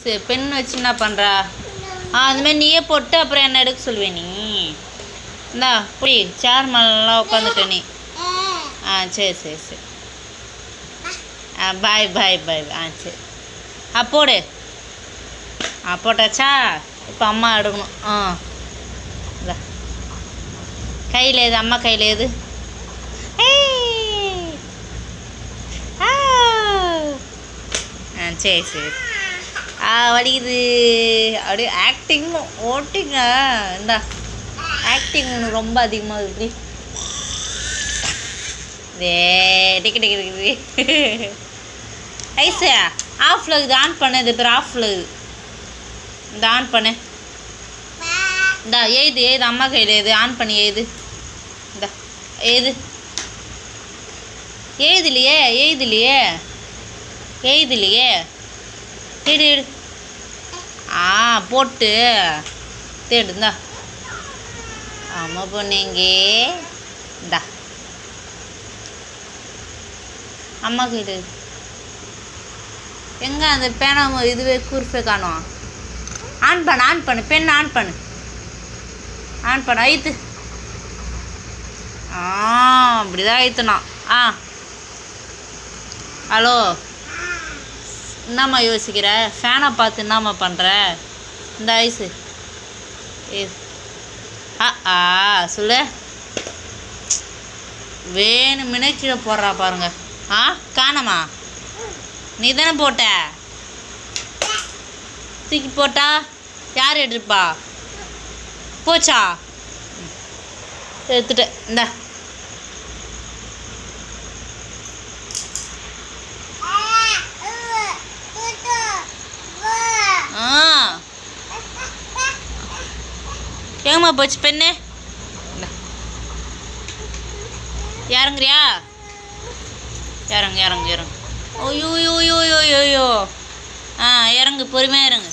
சரி பெண் வச்சு என்ன பண்ணுறா ஆ அதுமாரி நீயே போட்டு அப்புறம் என்ன எடுக்க சொல்லுவே நீ? இந்தா புடி சேர் மேலாம் உட்காந்துட்ட நீ. ஆ சரி சரி சரி. ஆ பாய் பாய் பாய் ஆ சரி. ஆ போடு. ஆ போட்டாச்சா? இப்போ அம்மா எடுக்கணும். ஆ. இதா கையில் எது? அம்மா கையில் எது? ஆ. ஆ சரி சரி. ஆ வலிக்குது. அப்படியே ஆக்டிங் ஓட்டிங்க. இந்தா ஆக்டிங் உனக்கு ரொம்ப அதிகமாக இப்படி டே டிக்கு டிக்கு டிக்கு ஐசா ஆஃப்ல இருக்குது ஆன் பண்ணு இது பேர் ஆஃப்ல இருக்குது இந்த ஆன் பண்ணு. இந்தா ஏது ஏது அம்மா கையில் ஏது ஆன் பண்ணி ஏது இந்தா ஏது எழுதுலையே எழுதுலையே எழுதுலையே எழுது எடு ஆ போட்டு. தேடுந்தா ஆமாம் பொண்ணுங்க. இந்தா. அம்மா கிட்ட எங்கே எங்க அந்த பேனா இதுவே குர்ஃபே காணும் ஆன் பண்ணு ஆன் பண்ணு பெண்ணை ஆன் பண்ணு. ஆன் பண்ணு ஐத்து ஆ அப்படிதான் ஐத்தணும் ஆ. ஹலோ. என்னம்மா யோசிக்கிற? ஃபேனை பார்த்து என்னம்மா பண்ணுற இந்த ஐஸு இது ஆ ஆ சொல்லு. வேணுமினே கீழே போடுறா பாருங்க. ஆ காணமா நீ தானே போட்ட? தூக்கி போட்டா? யார் எடுப்பா போச்சா? எடுத்துட்டேன். இந்தா. ஏங்கம்மா போச்சு பெண்ணு. இறங்குறியா இறங்கு இறங்கு இறங்கு. ஐயோ ஐயோ ஐயோ ஐயோ ஐயோ. ஆ இறங்கு பொறுமையாக இறங்கு